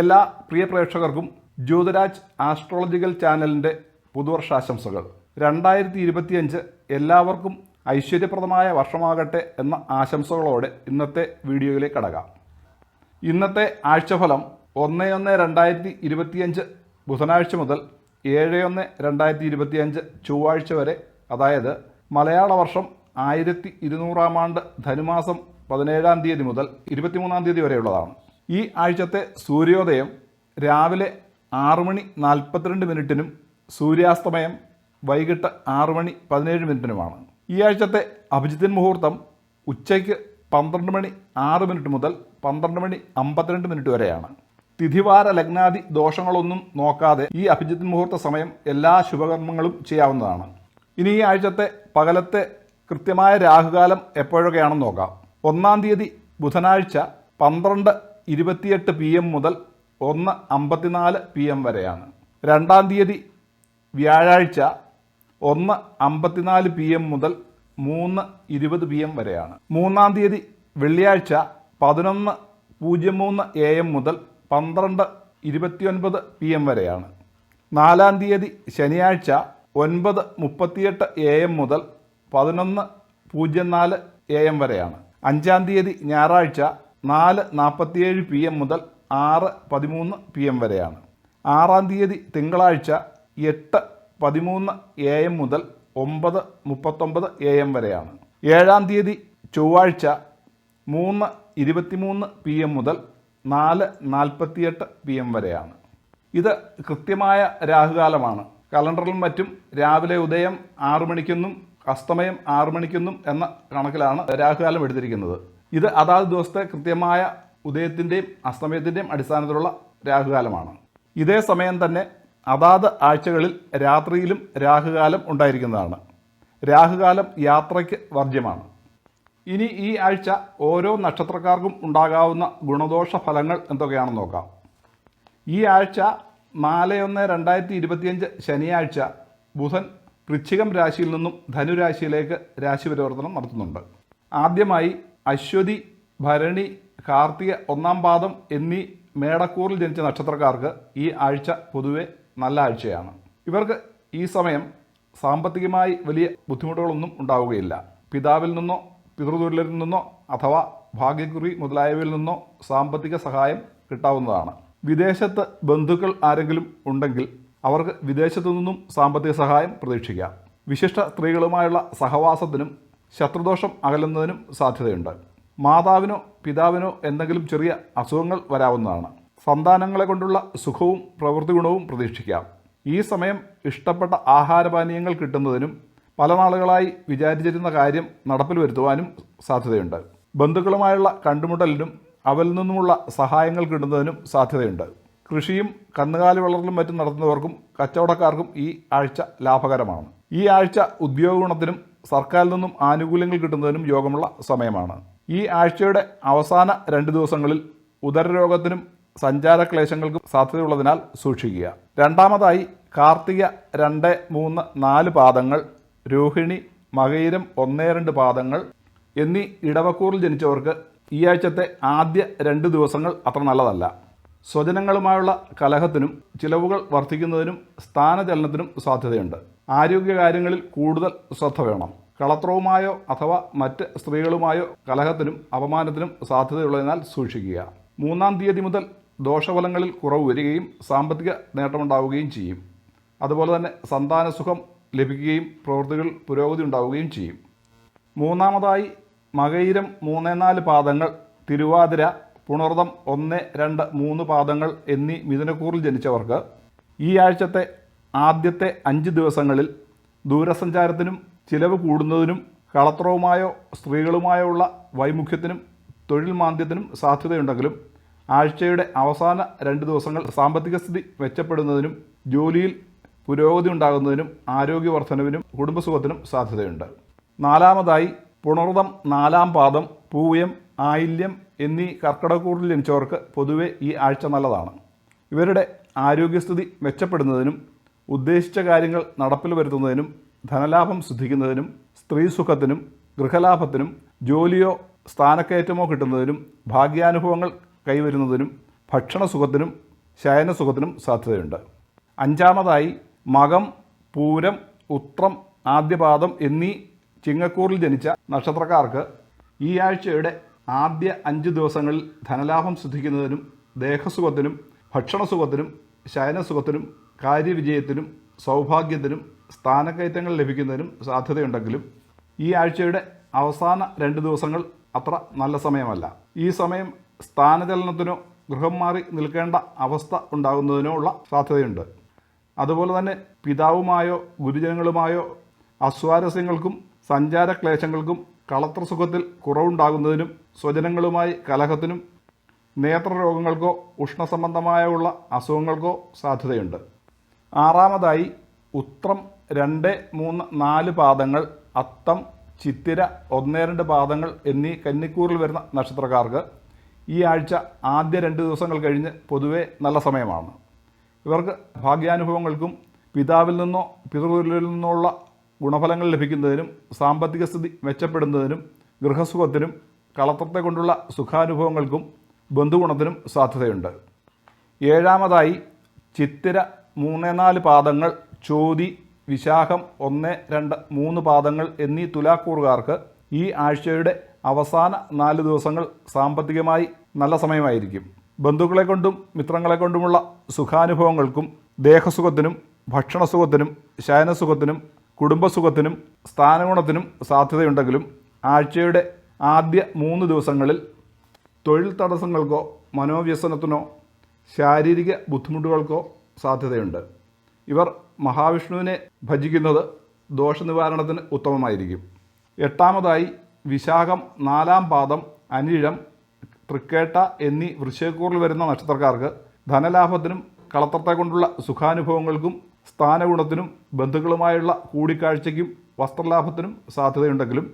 എല്ലാ പ്രിയ പ്രേക്ഷകർക്കും ജ്യോതിരാജ് ആസ്ട്രോളജിക്കൽ ചാനലിന്റെ പുതുവർഷാശംസകൾ. രണ്ടായിരത്തി ഇരുപത്തിയഞ്ച് എല്ലാവർക്കും ഐശ്വര്യപ്രദമായ വർഷമാകട്ടെ എന്ന ആശംസകളോടെ ഇന്നത്തെ വീഡിയോയിലേക്ക് കടകാം ഇന്നത്തെ ആഴ്ചഫലം ഒന്ന് ഒന്ന് രണ്ടായിരത്തി ഇരുപത്തിയഞ്ച് ബുധനാഴ്ച മുതൽ ഏഴ് ഒന്ന് രണ്ടായിരത്തി ഇരുപത്തിയഞ്ച് ചൊവ്വാഴ്ച വരെ അതായത് മലയാള വർഷം ആയിരത്തി ഇരുന്നൂറാം ആണ്ട് ധനുമാസം പതിനേഴാം തീയതി മുതൽ ഇരുപത്തിമൂന്നാം തീയതി വരെയുള്ളതാണ്. ഈ ആഴ്ചത്തെ സൂര്യോദയം രാവിലെ ആറ് മണി നാൽപ്പത്തിരണ്ട് മിനിറ്റിനും സൂര്യാസ്തമയം വൈകിട്ട് ആറ് മണി പതിനേഴ് മിനിറ്റിനുമാണ്. ഈ ആഴ്ചത്തെ അഭിജിത്തിൻ മുഹൂർത്തം ഉച്ചയ്ക്ക് പന്ത്രണ്ട് മണി ആറ് മിനിറ്റ് മുതൽ പന്ത്രണ്ട് മണി അമ്പത്തിരണ്ട് മിനിറ്റ് വരെയാണ്. തിഥിവാര ലഗ്നാദി ദോഷങ്ങളൊന്നും നോക്കാതെ ഈ അഭിജിത്തിൻ മുഹൂർത്ത സമയം എല്ലാ ശുഭകർമ്മങ്ങളും ചെയ്യാവുന്നതാണ്. ഇനി ഈ ആഴ്ചത്തെ പകലത്തെ കൃത്യമായ രാഹുകാലം എപ്പോഴൊക്കെയാണെന്ന് നോക്കാം. ഒന്നാം തീയതി ബുധനാഴ്ച പന്ത്രണ്ട് ഇരുപത്തിയെട്ട് പി എം മുതൽ ഒന്ന് അമ്പത്തിനാല് പി എം വരെയാണ്. രണ്ടാം തീയതി വ്യാഴാഴ്ച ഒന്ന് അമ്പത്തിനാല് പി എം മുതൽ മൂന്ന് ഇരുപത് പി എം വരെയാണ്. മൂന്നാം തീയതി വെള്ളിയാഴ്ച പതിനൊന്ന് പൂജ്യം മൂന്ന് എ എം മുതൽ പന്ത്രണ്ട് ഇരുപത്തിയൊൻപത് പി എം വരെയാണ്. നാലാം തീയതി ശനിയാഴ്ച ഒൻപത് മുപ്പത്തിയെട്ട് എ എം മുതൽ പതിനൊന്ന് പൂജ്യം നാല് എ എം വരെയാണ്. അഞ്ചാം തീയതി ഞായറാഴ്ച നാല് നാൽപ്പത്തിയേഴ് പി എം മുതൽ ആറ് പതിമൂന്ന് പി എം വരെയാണ്. ആറാം തീയതി തിങ്കളാഴ്ച എട്ട് പതിമൂന്ന് എ എം മുതൽ ഒമ്പത് മുപ്പത്തൊമ്പത് എ എം വരെയാണ്. ഏഴാം തീയതി ചൊവ്വാഴ്ച മൂന്ന് ഇരുപത്തിമൂന്ന് പി എം മുതൽ നാല് നാൽപ്പത്തിയെട്ട് പി എം വരെയാണ്. ഇത് കൃത്യമായ രാഹുകാലമാണ്. കലണ്ടറിലും മറ്റും രാവിലെ ഉദയം ആറു മണിക്കെന്നും അസ്തമയം ആറു മണിക്കെന്നും എന്ന കണക്കിലാണ് രാഹുകാലം എടുത്തിരിക്കുന്നത്. ഇത് അതാത് ദിവസത്തെ കൃത്യമായ ഉദയത്തിന്റെയും അസ്തമയത്തിന്റെയും അടിസ്ഥാനത്തിലുള്ള രാഹുകാലമാണ്. ഇതേ സമയം തന്നെ അതാത് ആഴ്ചകളിൽ രാത്രിയിലും രാഹുകാലം ഉണ്ടായിരിക്കുന്നതാണ്. രാഹുകാലം യാത്രയ്ക്ക് വർജ്യമാണ്. ഇനി ഈ ആഴ്ച ഓരോ നക്ഷത്രക്കാർക്കും ഉണ്ടാകാവുന്ന ഗുണദോഷ ഫലങ്ങൾ എന്തൊക്കെയാണെന്ന് നോക്കാം. ഈ ആഴ്ച നാല് ഒന്ന് രണ്ടായിരത്തി ഇരുപത്തിയഞ്ച് ശനിയാഴ്ച ബുധൻ വൃശ്ചികം രാശിയിൽ നിന്നും ധനുരാശിയിലേക്ക് രാശി പരിവർത്തനം നടത്തുന്നുണ്ട്. ആദ്യമായി അശ്വതി ഭരണി കാർത്തിക ഒന്നാം പാദം എന്നീ മേടക്കൂറിൽ ജനിച്ച നക്ഷത്രക്കാർക്ക് ഈ ആഴ്ച പൊതുവെ നല്ല ആഴ്ചയാണ്. ഇവർക്ക് ഈ സമയം സാമ്പത്തികമായി വലിയ ബുദ്ധിമുട്ടുകളൊന്നും ഉണ്ടാവുകയില്ല. പിതാവിൽ നിന്നോ പിതൃതുല്യരിൽ നിന്നോ അഥവാ ഭാഗ്യക്കുറി മുതലായവയിൽ നിന്നോ സാമ്പത്തിക സഹായം കിട്ടാവുന്നതാണ്. വിദേശത്ത് ബന്ധുക്കൾ ആരെങ്കിലും ഉണ്ടെങ്കിൽ അവർക്ക് വിദേശത്തു നിന്നും സാമ്പത്തിക സഹായം പ്രതീക്ഷിക്കാം. വിശിഷ്ട സ്ത്രീകളുമായുള്ള സഹവാസത്തിനും ശത്രുദോഷം അകലുന്നതിനും സാധ്യതയുണ്ട്. മാതാവിനോ പിതാവിനോ എന്തെങ്കിലും ചെറിയ അസുഖങ്ങൾ വരാവുന്നതാണ്. സന്താനങ്ങളെ കൊണ്ടുള്ള സുഖവും പ്രവൃത്തി ഗുണവും പ്രതീക്ഷിക്കാം. ഈ സമയം ഇഷ്ടപ്പെട്ട ആഹാരപാനീയങ്ങൾ കിട്ടുന്നതിനും പല നാളുകളായി വിചാരിച്ചിരുന്ന കാര്യം നടപ്പിൽ വരുത്തുവാനും സാധ്യതയുണ്ട്. ബന്ധുക്കളുമായുള്ള കണ്ടുമുട്ടലിനും അവരിൽ നിന്നുമുള്ള സഹായങ്ങൾ കിട്ടുന്നതിനും സാധ്യതയുണ്ട്. കൃഷിയും കന്നുകാലി വളർത്തലും മറ്റും നടത്തുന്നവർക്കും കച്ചവടക്കാർക്കും ഈ ആഴ്ച ലാഭകരമാണ്. ഈ ആഴ്ച ഉദ്യോഗ ഗുണത്തിനും സർക്കാരിൽ നിന്നും ആനുകൂല്യങ്ങൾ കിട്ടുന്നതിനും യോഗമുള്ള സമയമാണ്. ഈ ആഴ്ചയുടെ അവസാന രണ്ട് ദിവസങ്ങളിൽ ഉദരരോഗത്തിനും സഞ്ചാരക്ലേശങ്ങൾക്കും സാധ്യതയുള്ളതിനാൽ സൂക്ഷിക്കുക. രണ്ടാമതായി കാർത്തിക രണ്ട് മൂന്ന് നാല് പാദങ്ങൾ രോഹിണി മകയിരം ഒന്നേ രണ്ട് പാദങ്ങൾ എന്നീ ഇടവക്കൂറിൽ ജനിച്ചവർക്ക് ഈ ആഴ്ചത്തെ ആദ്യ രണ്ട് ദിവസങ്ങൾ അത്ര നല്ലതല്ല. സ്വജനങ്ങളുമായുള്ള കലഹത്തിനും ചിലവുകൾ വർദ്ധിക്കുന്നതിനും സ്ഥാനചലനത്തിനും സാധ്യതയുണ്ട്. ആരോഗ്യകാര്യങ്ങളിൽ കൂടുതൽ ശ്രദ്ധ വേണം. കളത്രവുമായോ അഥവാ മറ്റ് സ്ത്രീകളുമായോ കലഹത്തിനും അപമാനത്തിനും സാധ്യതയുള്ളതിനാൽ സൂക്ഷിക്കുക. മൂന്നാം തീയതി മുതൽ ദോഷഫലങ്ങളിൽ കുറവ് വരികയും സാമ്പത്തിക നേട്ടമുണ്ടാവുകയും ചെയ്യും. അതുപോലെ തന്നെ സന്താനസുഖം ലഭിക്കുകയും പ്രവൃത്തികൾ പുരോഗതി ഉണ്ടാവുകയും ചെയ്യും. മൂന്നാമതായി മകയിരം മൂന്ന് നാല് പാദങ്ങൾ തിരുവാതിര പുണർദം ഒന്ന് രണ്ട് മൂന്ന് പാദങ്ങൾ എന്നീ മിഥുനക്കൂറിൽ ജനിച്ചവർക്ക് ഈ ആഴ്ചത്തെ ആദ്യത്തെ അഞ്ച് ദിവസങ്ങളിൽ ദൂരസഞ്ചാരത്തിനും ചിലവ് കൂടുന്നതിനും കളത്രവുമായോ സ്ത്രീകളുമായോ ഉള്ള വൈമുഖ്യത്തിനും തൊഴിൽ മാന്ദ്യത്തിനും സാധ്യതയുണ്ടെങ്കിലും ആഴ്ചയുടെ അവസാന രണ്ട് ദിവസങ്ങൾ സാമ്പത്തിക സ്ഥിതി മെച്ചപ്പെടുന്നതിനും ജോലിയിൽ പുരോഗതി ഉണ്ടാകുന്നതിനും ആരോഗ്യവർദ്ധനവിനും കുടുംബസുഖത്തിനും സാധ്യതയുണ്ട്. നാലാമതായി പുണർദം നാലാം പാദം പൂയം ആയില്യം എന്നീ കർക്കിടകൂറിൽ ജനിച്ചവർക്ക് പൊതുവെ ഈ ആഴ്ച നല്ലതാണ്. ഇവരുടെ ആരോഗ്യസ്ഥിതി മെച്ചപ്പെടുന്നതിനും ഉദ്ദേശിച്ച കാര്യങ്ങൾ നടപ്പിൽ വരുത്തുന്നതിനും ധനലാഭം സിദ്ധിക്കുന്നതിനും സ്ത്രീസുഖത്തിനും ഗൃഹലാഭത്തിനും ജോലിയോ സ്ഥാനക്കയറ്റമോ കിട്ടുന്നതിനും ഭാഗ്യാനുഭവങ്ങൾ കൈവരുന്നതിനും ഭക്ഷണസുഖത്തിനും ശയനസുഖത്തിനും സാധ്യതയുണ്ട്. അഞ്ചാമതായി മകം പൂരം ഉത്രം ആദ്യപാദം എന്നീ ചിങ്ങക്കൂറിൽ ജനിച്ച നക്ഷത്രക്കാർക്ക് ഈ ആഴ്ചയുടെ ആദ്യ അഞ്ച് ദിവസങ്ങളിൽ ധനലാഭം സിദ്ധിക്കുന്നതിനും ദേഹസുഖത്തിനും ഭക്ഷണസുഖത്തിനും ശയനസുഖത്തിനും കാര്യവിജയത്തിനും സൗഭാഗ്യത്തിനും സ്ഥാനക്കയറ്റങ്ങൾ ലഭിക്കുന്നതിനും സാധ്യതയുണ്ടെങ്കിലും ഈ ആഴ്ചയുടെ അവസാന രണ്ട് ദിവസങ്ങൾ അത്ര നല്ല സമയമല്ല. ഈ സമയം സ്ഥാനചലനത്തിനോ ഗൃഹം മാറി നിൽക്കേണ്ട അവസ്ഥ ഉണ്ടാകുന്നതിനോ ഉള്ള സാധ്യതയുണ്ട്. അതുപോലെ തന്നെ പിതാവുമായോ ഗുരുജനങ്ങളുമായോ അസ്വാരസ്യങ്ങൾക്കും സഞ്ചാരക്ലേശങ്ങൾക്കും കളത്ര സുഖത്തിൽ കുറവുണ്ടാകുന്നതിനും സ്വജനങ്ങളുമായി കലഹത്തിനും നേത്രരോഗങ്ങൾക്കോ ഉഷ്ണസംബന്ധമായുള്ള അസുഖങ്ങൾക്കോ സാധ്യതയുണ്ട്. ആറാമതായി ഉത്രം രണ്ട് മൂന്ന് നാല് പാദങ്ങൾ അത്തം ചിത്തിര ഒന്നേ രണ്ട് പാദങ്ങൾ എന്നീ കന്നിക്കൂറിൽ വരുന്ന നക്ഷത്രക്കാർക്ക് ഈ ആഴ്ച ആദ്യ രണ്ട് ദിവസങ്ങൾ കഴിഞ്ഞ് പൊതുവേ നല്ല സമയമാണ്. ഇവർക്ക് ഭാഗ്യാനുഭവങ്ങൾക്കും പിതാവിൽ നിന്നോ പിതൃവിൽ നിന്നുള്ള ഗുണഫലങ്ങൾ ലഭിക്കുന്നതിനും സാമ്പത്തിക സ്ഥിതി മെച്ചപ്പെടുന്നതിനും ഗൃഹസുഖത്തിനും കളത്രത്തെ കൊണ്ടുള്ള സുഖാനുഭവങ്ങൾക്കും ബന്ധുഗുണത്തിനും സാധ്യതയുണ്ട്. ഏഴാമതായി ചിത്തിര മൂന്ന് നാല് പാദങ്ങൾ ചോതി വിശാഖം ഒന്ന് രണ്ട് മൂന്ന് പാദങ്ങൾ എന്നീ തുലാക്കൂറുകാർക്ക് ഈ ആഴ്ചയുടെ അവസാന നാല് ദിവസങ്ങൾ സാമ്പത്തികമായി നല്ല സമയമായിരിക്കും. ബന്ധുക്കളെ കൊണ്ടും മിത്രങ്ങളെ കൊണ്ടുമുള്ള സുഖാനുഭവങ്ങൾക്കും ദേഹസുഖത്തിനും ഭക്ഷണസുഖത്തിനും ശയനസുഖത്തിനും കുടുംബസുഖത്തിനും സ്ഥാനഗുണത്തിനും സാധ്യതയുണ്ടെങ്കിലും ആഴ്ചയുടെ ആദ്യ മൂന്ന് ദിവസങ്ങളിൽ തൊഴിൽ തടസ്സങ്ങൾക്കോ മനോവ്യസനത്തിനോ ശാരീരിക ബുദ്ധിമുട്ടുകൾക്കോ സാധ്യതയുണ്ട്. ഇവർ മഹാവിഷ്ണുവിനെ ഭജിക്കുന്നത് ദോഷനിവാരണത്തിന് ഉത്തമമായിരിക്കും. എട്ടാമതായി വിശാഖം നാലാം പാദം അനിഴം തൃക്കേട്ട എന്നീ വൃശ്ചയക്കൂറിൽ വരുന്ന നക്ഷത്രക്കാർക്ക് ധനലാഭത്തിനും കളത്രത്തെ കൊണ്ടുള്ള സുഖാനുഭവങ്ങൾക്കും സ്ഥാനഗുണത്തിനും ബന്ധുക്കളുമായുള്ള കൂടിക്കാഴ്ചയ്ക്കും വസ്ത്രലാഭത്തിനും സാധ്യതയുണ്ടെങ്കിലും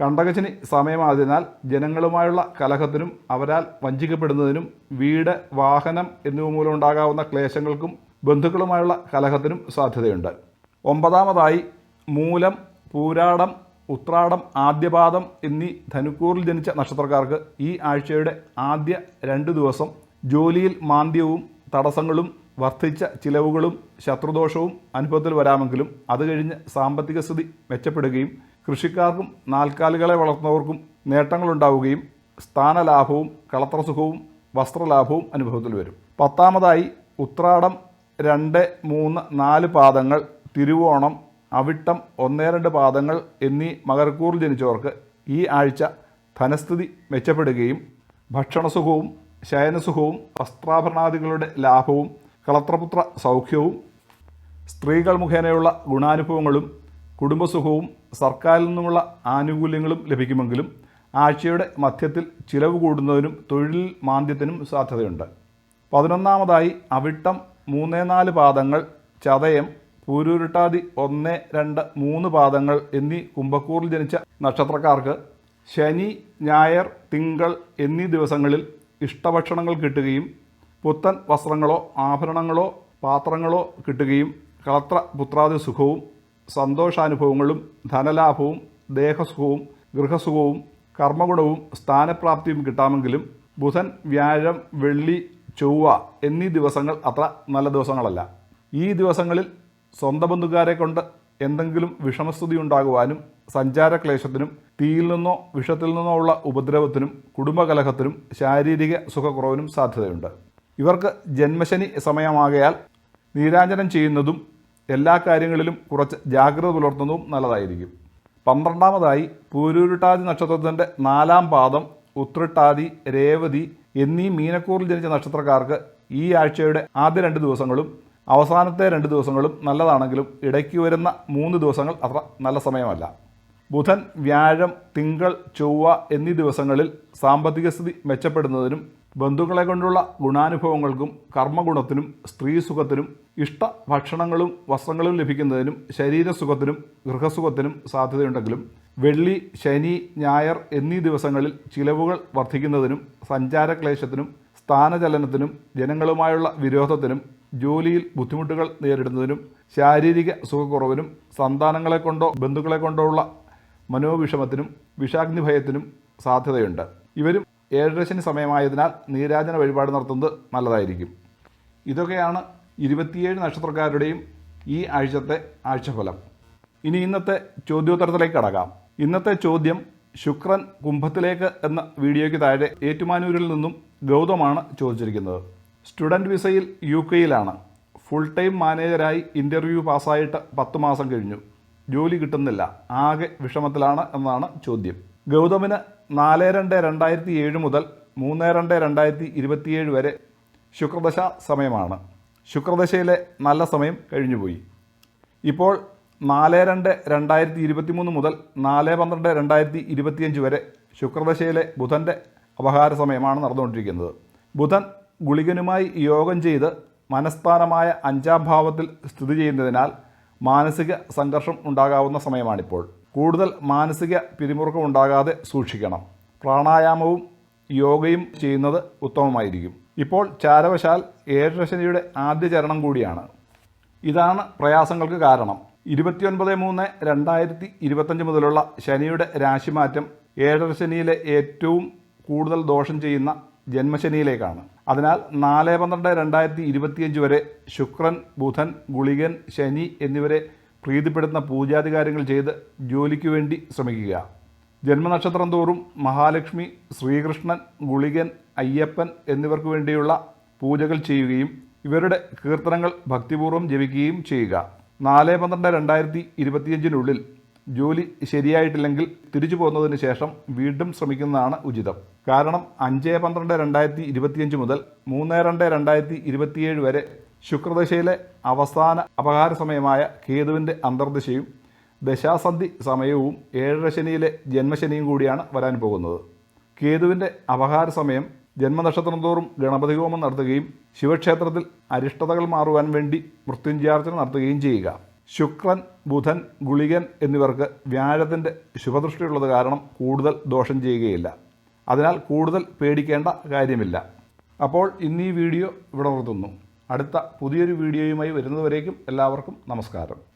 കണ്ടകശിനി സമയമായതിനാൽ ജനങ്ങളുമായുള്ള കലഹത്തിനും അവരാൽ വഞ്ചിക്കപ്പെടുന്നതിനും വീട് വാഹനം എന്നിവ മൂലമുണ്ടാകാവുന്ന ക്ലേശങ്ങൾക്കും ബന്ധുക്കളുമായുള്ള കലഹത്തിനും സാധ്യതയുണ്ട്. ഒമ്പതാമതായി മൂലം പൂരാടം ഉത്രാടം ആദ്യപാദം എന്നീ ധനുക്കൂറിൽ ജനിച്ച നക്ഷത്രക്കാർക്ക് ഈ ആഴ്ചയുടെ ആദ്യ രണ്ട് ദിവസം ജോലിയിൽ മാന്ദ്യവും തടസ്സങ്ങളും വർദ്ധിച്ച ചിലവുകളും ശത്രുദോഷവും അനുഭവത്തിൽ വരാമെങ്കിലും അത് കഴിഞ്ഞ് സാമ്പത്തിക സ്ഥിതി മെച്ചപ്പെടുകയും കൃഷിക്കാർക്കും നാൽക്കാലികളെ വളർത്തുന്നവർക്കും നേട്ടങ്ങളുണ്ടാവുകയും സ്ഥാനലാഭവും കളത്രസുഖവും വസ്ത്രലാഭവും അനുഭവത്തിൽ വരും. പത്താമതായി ഉത്രാടം രണ്ട് മൂന്ന് നാല് പാദങ്ങൾ തിരുവോണം അവിട്ടം ഒന്നേ രണ്ട് പാദങ്ങൾ എന്നീ മകർക്കൂറിൽ ജനിച്ചവർക്ക് ഈ ആഴ്ച ധനസ്ഥിതി മെച്ചപ്പെടുകയും ഭക്ഷണസുഖവും ശയനസുഖവും വസ്ത്രാഭരണാദികളുടെ ലാഭവും കളത്രപുത്ര സൗഖ്യവും സ്ത്രീകൾ മുഖേനയുള്ള ഗുണാനുഭവങ്ങളും കുടുംബസുഖവും സർക്കാരിൽ നിന്നുമുള്ള ആനുകൂല്യങ്ങളും ലഭിക്കുമെങ്കിലും ആഴ്ചയുടെ മധ്യത്തിൽ ചിലവ് കൂടുന്നതിനും തൊഴിൽ മാന്ദ്യത്തിനും സാധ്യതയുണ്ട്. പതിനൊന്നാമതായി അവിട്ടം മൂന്നേ നാല് പാദങ്ങൾ ചതയം പൂരൂരുട്ടാതി ഒന്ന് രണ്ട് മൂന്ന് പാദങ്ങൾ എന്നീ കുംഭക്കൂറിൽ ജനിച്ച നക്ഷത്രക്കാർക്ക് ശനി ഞായർ തിങ്കൾ എന്നീ ദിവസങ്ങളിൽ ഇഷ്ടഭക്ഷണങ്ങൾ കിട്ടുകയും പുത്തൻ വസ്ത്രങ്ങളോ ആഭരണങ്ങളോ പാത്രങ്ങളോ കിട്ടുകയും കളത്ര പുത്രാദി സുഖവും സന്തോഷാനുഭവങ്ങളും ധനലാഭവും ദേഹസുഖവും ഗൃഹസുഖവും കർമ്മഗുണവും സ്ഥാനപ്രാപ്തിയും കിട്ടാമെങ്കിലും ബുധൻ വ്യാഴം വെള്ളി ചൊവ്വ എന്നീ ദിവസങ്ങൾ അത്ര നല്ല ദിവസങ്ങളല്ല. ഈ ദിവസങ്ങളിൽ സ്വന്തം ബന്ധുക്കാരെ കൊണ്ട് എന്തെങ്കിലും വിഷമസ്ഥിതി ഉണ്ടാകുവാനും സഞ്ചാരക്ലേശത്തിനും തീയിൽ നിന്നോ വിഷത്തിൽ നിന്നോ ഉള്ള ഉപദ്രവത്തിനും കുടുംബകലഹത്തിനും ശാരീരിക സുഖക്കുറവിനും സാധ്യതയുണ്ട്. ഇവർക്ക് ജന്മശനി സമയമാകയാൽ നീരാഞ്ജനം ചെയ്യുന്നതും എല്ലാ കാര്യങ്ങളിലും കുറച്ച് ജാഗ്രത പുലർത്തുന്നതും നല്ലതായിരിക്കും. പന്ത്രണ്ടാമതായി പൂരൂരുട്ടാതി നക്ഷത്രത്തിന്റെ നാലാം പാദം ഉത്രട്ടാതി രേവതി എന്നീ മീനക്കൂറിൽ ജനിച്ച നക്ഷത്രക്കാർക്ക് ഈ ആഴ്ചയുടെ ആദ്യ രണ്ട് ദിവസങ്ങളും അവസാനത്തെ രണ്ട് ദിവസങ്ങളും നല്ലതാണെങ്കിലും ഇടയ്ക്ക് വരുന്ന മൂന്ന് ദിവസങ്ങൾ അത്ര നല്ല സമയമല്ല. ബുധൻ വ്യാഴം തിങ്കൾ ചൊവ്വ എന്നീ ദിവസങ്ങളിൽ സാമ്പത്തിക സ്ഥിതി മെച്ചപ്പെടുന്നതിനും ബന്ധുക്കളെ കൊണ്ടുള്ള ഗുണാനുഭവങ്ങൾക്കും കർമ്മഗുണത്തിനും സ്ത്രീസുഖത്തിനും ഇഷ്ട ഭക്ഷണങ്ങളും വസ്ത്രങ്ങളും ലഭിക്കുന്നതിനും ശരീരസുഖത്തിനും ഗൃഹസുഖത്തിനും സാധ്യതയുണ്ടെങ്കിലും വെള്ളി ശനി ഞായർ എന്നീ ദിവസങ്ങളിൽ ചിലവുകൾ വർദ്ധിക്കുന്നതിനും സഞ്ചാരക്ലേശത്തിനും സ്ഥാനചലനത്തിനും ജനങ്ങളുമായുള്ള വിരോധത്തിനും ജോലിയിൽ ബുദ്ധിമുട്ടുകൾ നേരിടുന്നതിനും ശാരീരിക സുഖക്കുറവിനും സന്താനങ്ങളെ കൊണ്ടോ ബന്ധുക്കളെ കൊണ്ടോ ഉള്ള മനോവിഷമത്തിനും വിഷാഗ്നി ഭയത്തിനും സാധ്യതയുണ്ട്. ഇവരും ഏഴരശനി സമയമായതിനാൽ നീരാജന വഴിപാട് നടത്തുന്നത് നല്ലതായിരിക്കും. ഇതൊക്കെയാണ് ഇരുപത്തിയേഴ് നക്ഷത്രക്കാരുടെയും ഈ ആഴ്ചത്തെ ആഴ്ചഫലം. ഇനി ഇന്നത്തെ ചോദ്യോത്തരത്തിലേക്ക് കടക്കാം. ഇന്നത്തെ ചോദ്യം ശുക്രൻ കുംഭത്തിലേക്ക് എന്ന വീഡിയോയ്ക്ക് താഴെ ഏറ്റുമാനൂരിൽ നിന്നും ഗൗതമാണ് ചോദിച്ചിരിക്കുന്നത്. സ്റ്റുഡന്റ് വിസയിൽ യു കെയിലാണ്. ഫുൾ ടൈം മാനേജരായി ഇന്റർവ്യൂ പാസ്സായിട്ട് പത്ത് മാസം കഴിഞ്ഞു. ജോലി കിട്ടുന്നില്ല. ആകെ വിഷമത്തിലാണ് എന്നാണ് ചോദ്യം. ഗൗതമിന് നാല് രണ്ട് രണ്ടായിരത്തി ഏഴ് മുതൽ മൂന്ന് രണ്ട് രണ്ടായിരത്തി ഇരുപത്തിയേഴ് വരെ ശുക്രദശ സമയമാണ്. ശുക്രദശയിലെ നല്ല സമയം കഴിഞ്ഞുപോയി. ഇപ്പോൾ നാല് രണ്ട് രണ്ടായിരത്തി ഇരുപത്തി മൂന്ന് മുതൽ നാല് പന്ത്രണ്ട് രണ്ടായിരത്തി ഇരുപത്തിയഞ്ച് വരെ ശുക്രദശയിലെ ബുധന്റെ അപഹാര സമയമാണ് നടന്നുകൊണ്ടിരിക്കുന്നത്. ബുധൻ ഗുളികനുമായി യോഗം ചെയ്ത് മനസ്ഥാനമായ അഞ്ചാം ഭാവത്തിൽ സ്ഥിതി ചെയ്യുന്നതിനാൽ മാനസിക സംഘർഷം ഉണ്ടാകാവുന്ന സമയമാണിപ്പോൾ. കൂടുതൽ മാനസിക പിരിമുറുക്കം ഉണ്ടാകാതെ സൂക്ഷിക്കണം. പ്രാണായാമവും യോഗയും ചെയ്യുന്നത് ഉത്തമമായിരിക്കും. ഇപ്പോൾ ചാരവശാൽ ഏഴരശനിയുടെ ആദ്യ ചരണം കൂടിയാണ്. ഇതാണ് പ്രയാസങ്ങൾക്ക് കാരണം. ഇരുപത്തിയൊൻപത് മൂന്ന് രണ്ടായിരത്തി ഇരുപത്തഞ്ച് മുതലുള്ള ശനിയുടെ രാശിമാറ്റം ഏഴരശനിയിലെ ഏറ്റവും കൂടുതൽ ദോഷം ചെയ്യുന്ന ജന്മശനിയിലേക്കാണ്. അതിനാൽ നാല് പന്ത്രണ്ട് രണ്ടായിരത്തി ഇരുപത്തിയഞ്ച് വരെ ശുക്രൻ ബുധൻ ഗുളികൻ ശനി എന്നിവരെ പ്രീതിപ്പെടുത്തുന്ന പൂജാധികാരങ്ങൾ ചെയ്ത് ജോലിക്ക് വേണ്ടി ശ്രമിക്കുക. ജന്മനക്ഷത്രം തോറും മഹാലക്ഷ്മി ശ്രീകൃഷ്ണൻ ഗുളികൻ അയ്യപ്പൻ എന്നിവർക്ക് വേണ്ടിയുള്ള പൂജകൾ ചെയ്യുകയും ഇവരുടെ കീർത്തനങ്ങൾ ഭക്തിപൂർവം ജപിക്കുകയും ചെയ്യുക. നാല് പന്ത്രണ്ട് രണ്ടായിരത്തി ഇരുപത്തിയഞ്ചിനുള്ളിൽ ജോലി ശരിയായിട്ടില്ലെങ്കിൽ തിരിച്ചു പോകുന്നതിന് ശേഷം വീണ്ടും ശ്രമിക്കുന്നതാണ് ഉചിതം. കാരണം അഞ്ച് പന്ത്രണ്ട് രണ്ടായിരത്തി ഇരുപത്തിയഞ്ച് മുതൽ മൂന്ന് രണ്ട് രണ്ടായിരത്തി ഇരുപത്തിയേഴ് വരെ ശുക്രദശയിലെ അവസാന അപകാര സമയമായ കേതുവിന്റെ അന്തർദശയും ദശാസന്ധി സമയവും ഏഴര ശനിയിലെ ജന്മശനിയും കൂടിയാണ് വരാൻ പോകുന്നത്. കേതുവിന്റെ അപഹാര സമയം ജന്മനക്ഷത്രം തോറും ഗണപതി ഹോമം നടത്തുകയും ശിവക്ഷേത്രത്തിൽ അരിഷ്ടതകൾ മാറുവാൻ വേണ്ടി മൃത്യുഞ്ജയാർച്ചന നടത്തുകയും ചെയ്യുക. ശുക്രൻ ബുധൻ ഗുളികൻ എന്നിവർക്ക് വ്യാഴത്തിന്റെ ശുഭദൃഷ്ടിയുള്ളത് കാരണം കൂടുതൽ ദോഷം ചെയ്യുകയില്ല. അതിനാൽ കൂടുതൽ പേടിക്കേണ്ട കാര്യമില്ല. അപ്പോൾ ഇന്ന് ഈ വീഡിയോ ഇവിടെ നിർത്തുന്നു. അടുത്ത പുതിയൊരു വീഡിയോയുമായി വരുന്നതുവരേക്കും എല്ലാവർക്കും നമസ്കാരം.